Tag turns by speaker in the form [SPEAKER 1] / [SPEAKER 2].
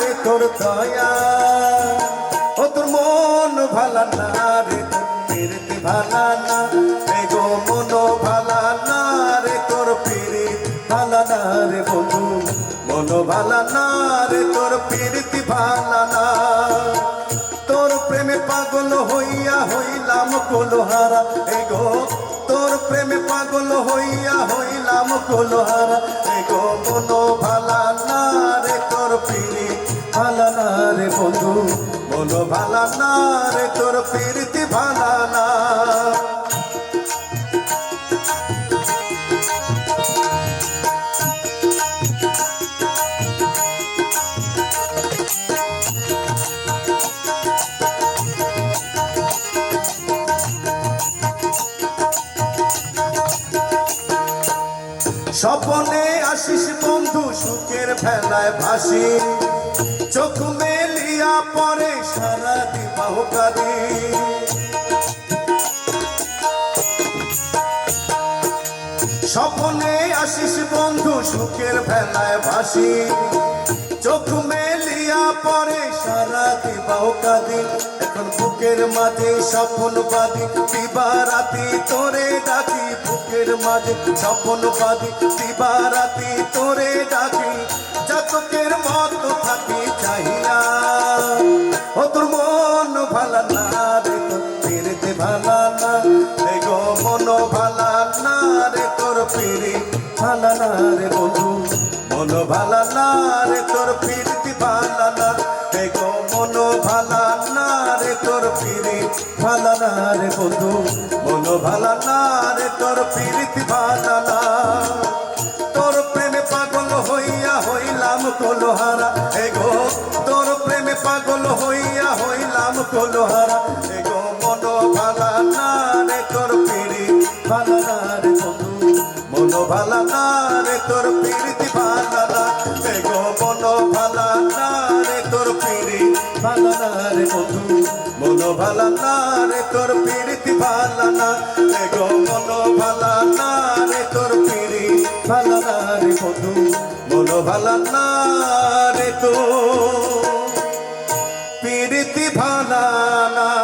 [SPEAKER 1] রে তোর দয়া। ও তোর মন ভালা না রে তোর পিরিতি ভালা না। এই গো মন ভালা না রে, তোর পিরিত ভালা না রে বন্ধু। মন ভালা না রে, তোর পিরিতি ভালা না। তোর প্রেমে পাগল হইয়া হইলাম কোলোহারা। এই গো, তোর প্রেমে পাগল হইয়া হইলাম কোলোহারা। এই গো মন বন্ধু, মন ভালা না রে, তোর পিরিতি ভালা না। স্বপনে আসিস বন্ধু, সুখের ভেলায় ভাসি। চোখ মেলিয়া পরে সারা দিবাহ কাঁদি স্বপনে আসিস বন্ধু সুখের ভেলায় ভাসি। চোখ মেলিয়া পরে সারা দিবাহ কাঁদি এখন বুকের মাঝে স্বপন বাদি দিবা রাতি তোরে ডাকি, বুকের মাঝে স্বপন বাদি দিবা রাতি তোরে ডাকি জাতকের মতো থাকি চাহিয়া ও তোর মন ভালা না রে তোর ভালা না। রে গো, মন ভালা না রে তোর ফিরি, ভালা না রে বন্ধু। মন ভালা না রে তোর ফিরতি ভালা না। রে গো, মন ভালা না রে তোর ফিরি, ভালা না রে বন্ধু। মন ভালা না রে তোর ফিরতি ভালা না। তোর প্রেমে পাগল হইয়া হইলাম কোলোহারা পাগল হইয়া হইলাম কোলোহারা এগো মন ভালা না রে তোর পিড়ি ভালা না রে বন্ধু। মন ভালা না রে তোর পিড়িতি ভালা না। এগো মন ভালা না রে তোর পিড়ি ভালা না রে বন্ধু। মন ভালা না রে তোর পিড়িতি ভালা না। এগো মন ভালা না রে তোর পিড়ি ভালা না রে বন্ধু। মন ভালা না রে তো কীর্তি ভালা না